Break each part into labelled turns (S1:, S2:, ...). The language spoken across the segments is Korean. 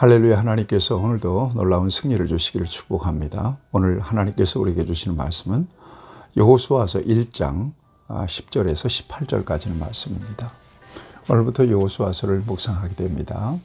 S1: 할렐루야 하나님께서 오늘도 놀라운 승리를 주시기를 축복합니다. 오늘 하나님께서 우리에게 주시는 말씀은 여호수아서 1장 10절에서 18절까지는 말씀입니다. 오늘부터 여호수아서를 묵상하게 됩니다.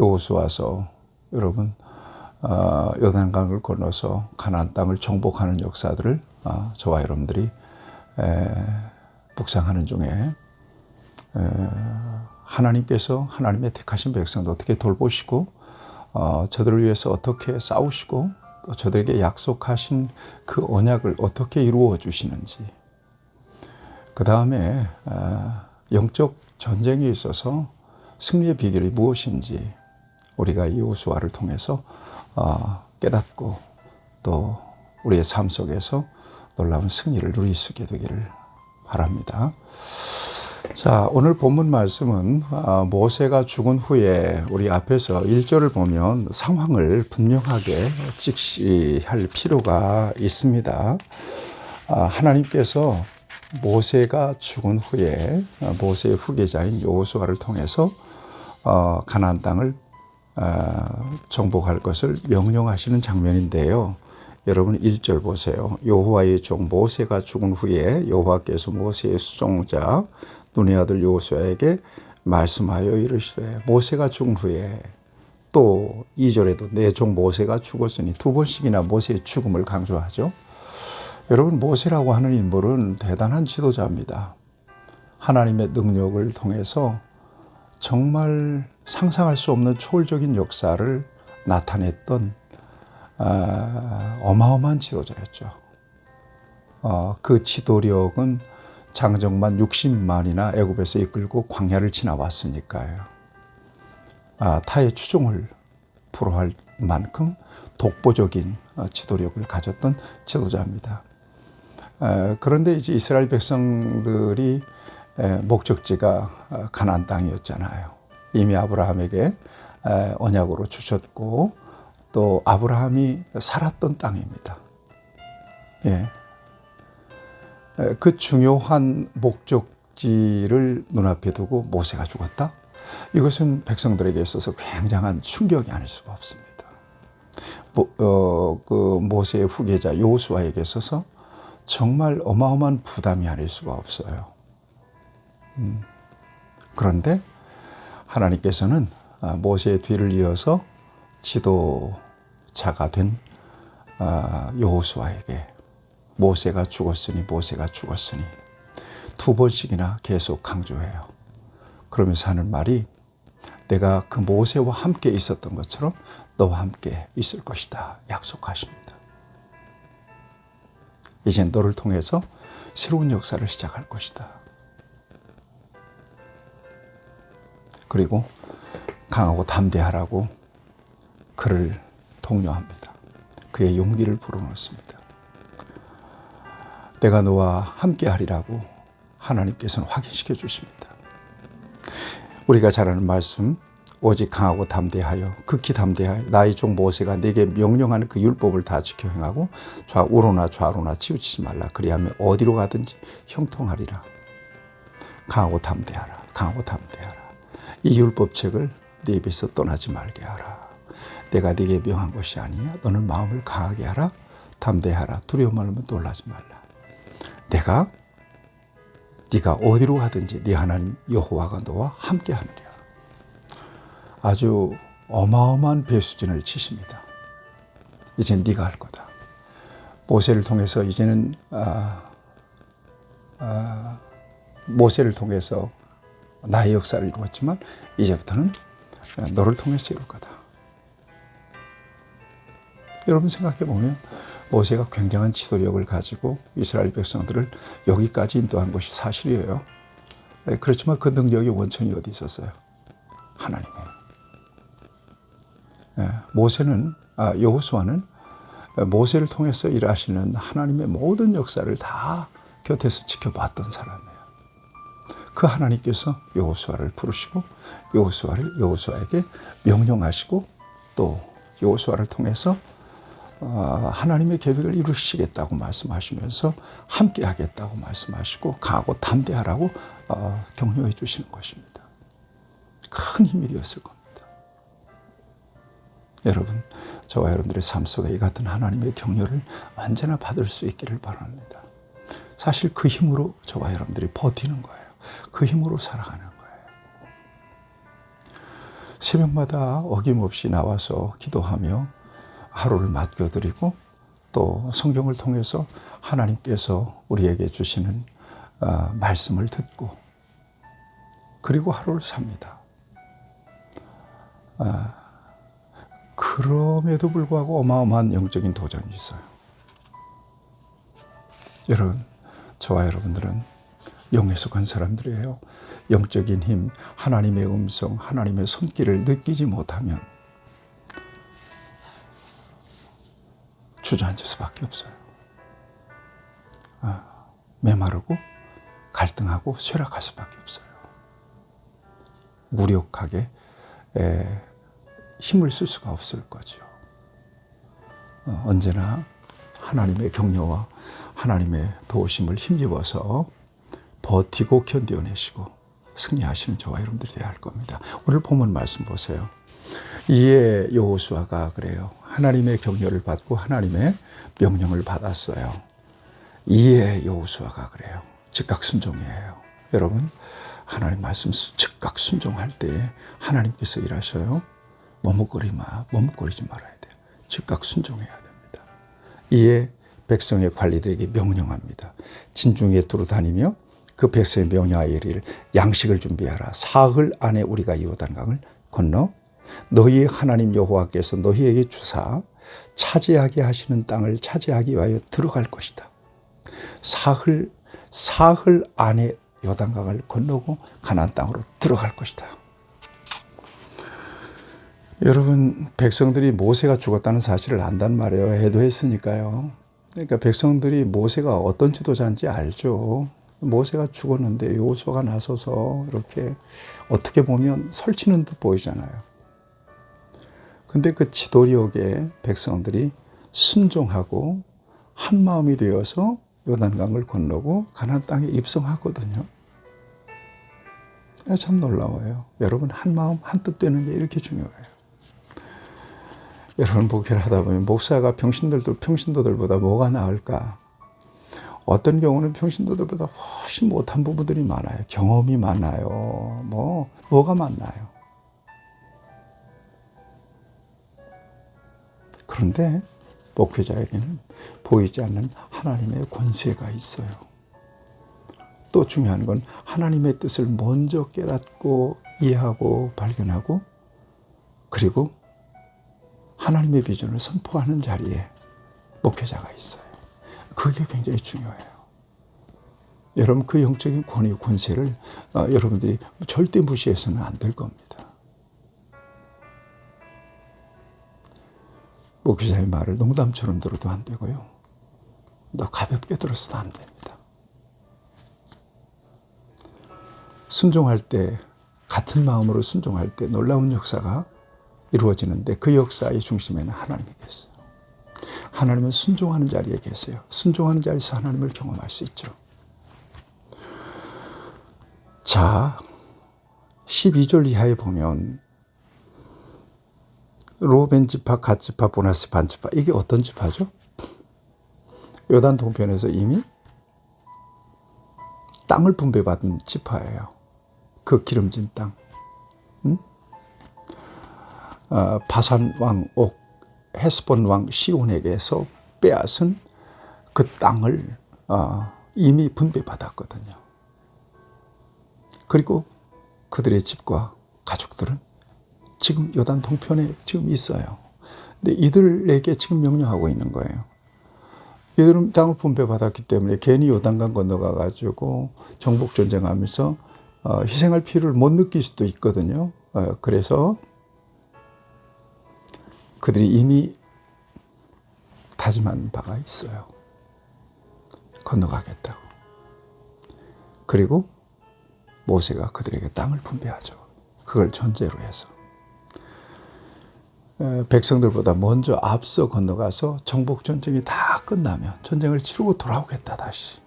S1: 여호수아서 여러분 어, 요단강을 건너서 가나안 땅을 정복하는 역사들을 어, 저와 여러분들이 묵상하는 중에 하나님께서 하나님의 택하신 백성도 어떻게 돌보시고 어, 저들을 위해서 어떻게 싸우시고 또 저들에게 약속하신 그 언약을 어떻게 이루어 주시는지 그 다음에 어, 영적 전쟁에 있어서 승리의 비결이 무엇인지 우리가 이 우수화를 통해서 어, 깨닫고 또 우리의 삶 속에서 놀라운 승리를 누릴 수 있게 되기를 바랍니다. 자, 오늘 본문 말씀은 아, 모세가 죽은 후에 우리 앞에서 1절을 보면 상황을 분명하게 직시할 필요가 있습니다. 아, 하나님께서 모세가 죽은 후에 아, 모세의 후계자인 여호수아를 통해서 어, 가나안 땅을 정복할 것을 명령하시는 장면인데요. 여러분 1절 보세요. 여호와의 종 모세가 죽은 후에 여호와께서 모세의 수종자 눈의 아들 요수아에게 말씀하여 이르시되 모세가 죽은 후에 또 2절에도 내 종 모세가 죽었으니 두 번씩이나 모세의 죽음을 강조하죠. 여러분 모세라고 하는 인물은 대단한 지도자입니다. 하나님의 능력을 통해서 정말 상상할 수 없는 초월적인 역사를 나타냈던 아, 어마어마한 지도자였죠. 어, 그 지도력은 장정만 60만이나 애굽에서 이끌고 광야를 지나왔으니까요. 아, 타의 추종을 불허할 만큼 독보적인 어, 지도력을 가졌던 지도자입니다. 아, 그런데 이제 이스라엘 백성들이 목적지가 어, 가나안 땅이었잖아요. 이미 아브라함에게 언약으로 주셨고 또 아브라함이 살았던 땅입니다. 예. 그 중요한 목적지를 눈앞에 두고 모세가 죽었다? 이것은 백성들에게 있어서 굉장한 충격이 아닐 수가 없습니다. 모, 어, 그 모세의 후계자 요수아에게 있어서 정말 어마어마한 부담이 아닐 수가 없어요. 음. 그런데 하나님께서는 아, 모세의 뒤를 이어서 지도자가 된 아, 여호수아에게 모세가 죽었으니 모세가 죽었으니 두 번씩이나 계속 강조해요. 그러면서 하는 말이 내가 그 모세와 함께 있었던 것처럼 너와 함께 있을 것이다. 약속하십니다. 이제 너를 통해서 새로운 역사를 시작할 것이다. 그리고 강하고 담대하라고 그를 독려합니다. 그의 용기를 불어넣습니다. 내가 너와 함께 하리라고 하나님께서는 확인시켜 주십니다. 우리가 잘 아는 말씀, 오직 강하고 담대하여 극히 담대하여 나의 종 모세가 내게 명령하는 그 율법을 다 지켜 행하고 좌우로나 좌로나 치우치지 말라. 그리하면 어디로 가든지 형통하리라. 강하고 담대하라. 강하고 담대하라. 이 율법책을 네 입에서 떠나지 말게 하라. 내가 네게 명한 것이 아니냐? 너는 마음을 강하게 하라. 담대하라. 두려움 말면 놀라지 말라 내가 네가 어디로 가든지 네 하나님 여호와가 너와 함께 하느라. 아주 어마어마한 배수진을 치십니다. 이제 네가 할 거다. 모세를 통해서 이제는 아, 아, 모세를 통해서 나의 역사를 이루었지만 이제부터는 너를 통해서 이룰 거다. 여러분 생각해 보면 모세가 굉장한 지도력을 가지고 이스라엘 백성들을 여기까지 인도한 것이 사실이에요. 네, 그렇지만 그 능력의 원천이 어디 있었어요? 하나님이에요. 네, 모세는 아, 여호수아는 모세를 통해서 일하시는 하나님의 모든 역사를 다 곁에서 지켜봤던 사람이에요. 그 하나님께서 여호수아를 부르시고 여호수아를 여호수아에게 명령하시고 또 여호수아를 통해서 어, 하나님의 계획을 이루시겠다고 말씀하시면서 함께 하겠다고 말씀하시고 가고 담대하라고 어, 격려해 주시는 것입니다. 큰 힘이 되었을 겁니다. 여러분, 저와 여러분들의 삶 속에 이 같은 하나님의 격려를 언제나 받을 수 있기를 바랍니다. 사실 그 힘으로 저와 여러분들이 버티는 거예요. 그 힘으로 살아가는. 새벽마다 어김없이 나와서 기도하며 하루를 맡겨드리고 또 성경을 통해서 하나님께서 우리에게 주시는 어, 말씀을 듣고 그리고 하루를 삽니다. 아, 그럼에도 불구하고 어마어마한 영적인 도전이 있어요. 여러분, 저와 여러분들은 영에 속한 사람들이에요. 영적인 힘, 하나님의 음성, 하나님의 손길을 느끼지 못하면 주저앉을 수밖에 없어요. 아, 메마르고 갈등하고 쇠락할 수밖에 없어요. 무력하게 에, 힘을 쓸 수가 없을 거죠. 어, 언제나 하나님의 격려와 하나님의 도우심을 힘입어서 버티고 견뎌내시고 승리하시는 저와 여러분들이 되어야 할 겁니다. 오늘 본문 말씀 보세요. 이에 여호수아가 그래요. 하나님의 격려를 받고 하나님의 명령을 받았어요. 이에 여호수아가 그래요. 즉각 순종이에요. 여러분 하나님 말씀 즉각 순종할 때 하나님께서 일하셔요. 머뭇거리 마, 머뭇거리지 말아야 돼요. 즉각 순종해야 됩니다. 이에 백성의 관리들에게 명령합니다. 진중에 두루 다니며 그 백성의 명령하여 이르기를 양식을 준비하라. 사흘 안에 우리가 요단강을 건너 너희 하나님 여호와께서 너희에게 주사 차지하게 하시는 땅을 차지하기 위하여 들어갈 것이다. 사흘 사흘 안에 요단강을 건너고 가나안 땅으로 들어갈 것이다. 여러분 백성들이 모세가 죽었다는 사실을 안단 말이에요. 해도했으니까요. 그러니까 백성들이 모세가 어떤 지도자인지 알죠. 모세가 죽었는데 요소가 나서서 이렇게 어떻게 보면 설치는 듯 보이잖아요. 근데 그 지도력에 백성들이 순종하고 한 마음이 되어서 요단강을 건너고 가나안 땅에 입성하거든요. 참 놀라워요. 여러분 한 마음 한 뜻 되는 게 이렇게 중요해요. 여러분 목회를 하다 보면 목사가 평신들도 평신도들보다 뭐가 나을까? 어떤 경우는 평신도들보다 훨씬 못한 부분들이 많아요. 경험이 많아요. 뭐 뭐가 많나요? 그런데 목회자에게는 보이지 않는 하나님의 권세가 있어요. 또 중요한 건 하나님의 뜻을 먼저 깨닫고 이해하고 발견하고 그리고 하나님의 비전을 선포하는 자리에 목회자가 있어요. 그게 굉장히 중요해요. 여러분 그 영적인 권위 권세를 어, 여러분들이 절대 무시해서는 안 될 겁니다. 목회자의 말을 농담처럼 들어도 안 되고요. 너 가볍게 들어서도 안 됩니다. 순종할 때 같은 마음으로 순종할 때 놀라운 역사가 이루어지는데 그 역사의 중심에는 하나님이 계세요. 하나님은 순종하는 자리에 계세요. 순종하는 자리에서 하나님을 경험할 수 있죠. 자, 12절 이하에 보면 로벤 지파, 갓 지파, 보나스 반 지파 이게 어떤 지파죠? 요단 동편에서 이미 땅을 분배받은 지파예요. 그 기름진 땅. 응? 어, 바산 왕 옥, 헤스본 왕 시온에게서 빼앗은 그 땅을 어, 이미 분배받았거든요. 그리고 그들의 집과 가족들은 지금 요단 동편에 지금 있어요. 근데 이들에게 지금 명령하고 있는 거예요. 이들은 땅을 분배받았기 때문에 괜히 요단강 건너가 가지고 정복 전쟁하면서 어, 희생할 필요를 못 느낄 수도 있거든요. 어, 그래서 그들이 이미 다짐한 바가 있어요. 건너가겠다고. 그리고 모세가 그들에게 땅을 분배하죠. 그걸 전제로 해서. 백성들보다 먼저 앞서 건너가서 정복 전쟁이 다 끝나면 전쟁을 치르고 돌아오겠다 다시.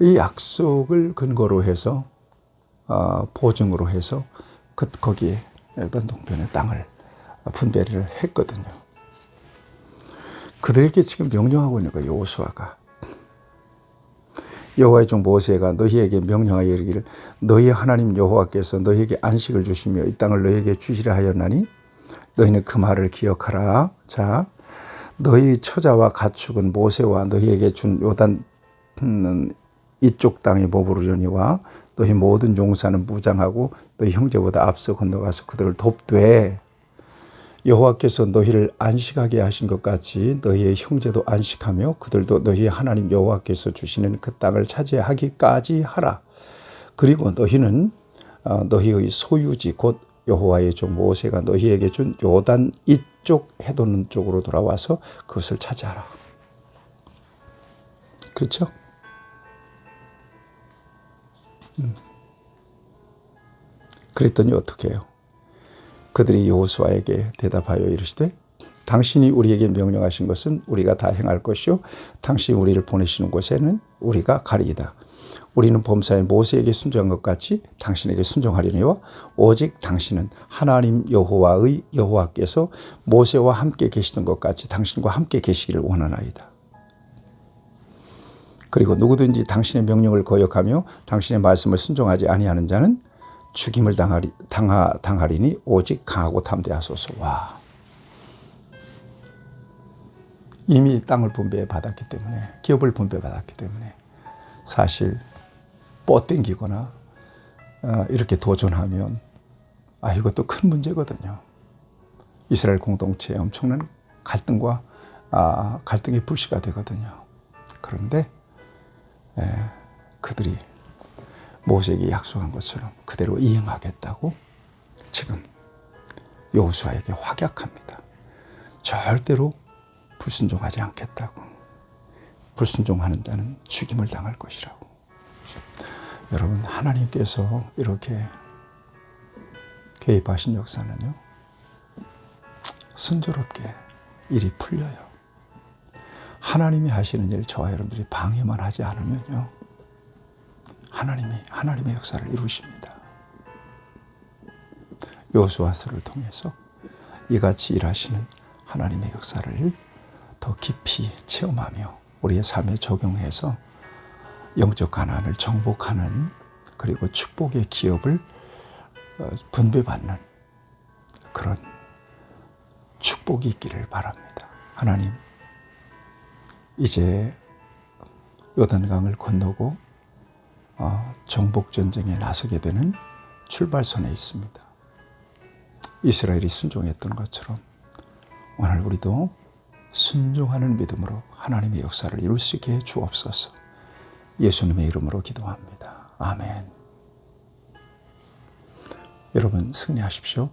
S1: 이 약속을 근거로 해서 어, 보증으로 해서 그 거기에 어떤 동편의 땅을 분배를 했거든요. 그들에게 지금 명령하고 있는 거예요. 여호수아가 여호와의 종 모세가 너희에게 명령하여 이르기를 너희 하나님 여호와께서 너희에게 안식을 주시며 이 땅을 너희에게 주시려 하였나니 너희는 그 말을 기억하라. 자, 너희 처자와 가축은 모세와 너희에게 준 요단 음, 이쪽 땅에 머무르려니와 너희 모든 용사는 무장하고 너희 형제보다 앞서 건너가서 그들을 돕되 여호와께서 너희를 안식하게 하신 것 같이 너희의 형제도 안식하며 그들도 너희 하나님 여호와께서 주시는 그 땅을 차지하기까지 하라. 그리고 너희는 어, 너희의 소유지 곧 여호와의 종 모세가 너희에게 준 요단 이쪽 해돋는 쪽으로 돌아와서 그것을 차지하라. 그렇죠? 음. 그랬더니 어떻게 해요? 그들이 여호수아에게 대답하여 이르시되 당신이 우리에게 명령하신 것은 우리가 다 행할 것이요 당신이 우리를 보내시는 곳에는 우리가 가리이다. 우리는 범사에 모세에게 순종한 것 같이 당신에게 순종하리니와 오직 당신은 하나님 여호와의 여호와께서 모세와 함께 계시던 것 같이 당신과 함께 계시기를 원하나이다. 그리고 누구든지 당신의 명령을 거역하며 당신의 말씀을 순종하지 아니하는 자는 죽임을 당하리, 당하, 당하리니 오직 강하고 담대하소서. 와. 이미 땅을 분배해 받았기 때문에, 기업을 분배 받았기 때문에, 사실, 뻗땡기거나, 어, 이렇게 도전하면, 아, 이것도 큰 문제거든요. 이스라엘 공동체에 엄청난 갈등과, 아, 갈등이 불씨가 되거든요. 그런데, 에, 그들이 모세에게 약속한 것처럼 그대로 이행하겠다고 지금 여호수아에게 확약합니다. 절대로 불순종하지 않겠다고. 불순종하는 자는 죽임을 당할 것이라고. 여러분 하나님께서 이렇게 개입하신 역사는요. 순조롭게 일이 풀려요. 하나님이 하시는 일 저와 여러분들이 방해만 하지 않으면요. 하나님이 하나님의 역사를 이루십니다. 요수아서를 통해서 이같이 일하시는 하나님의 역사를 더 깊이 체험하며 우리의 삶에 적용해서 영적 가난을 정복하는 그리고 축복의 기업을 어, 분배받는 그런 축복이 있기를 바랍니다. 하나님, 이제 요단강을 건너고 어, 정복 전쟁에 나서게 되는 출발선에 있습니다. 이스라엘이 순종했던 것처럼 오늘 우리도 순종하는 믿음으로 하나님의 역사를 이룰 수 있게 해 주옵소서. 예수님의 이름으로 기도합니다. 아멘. 여러분 승리하십시오.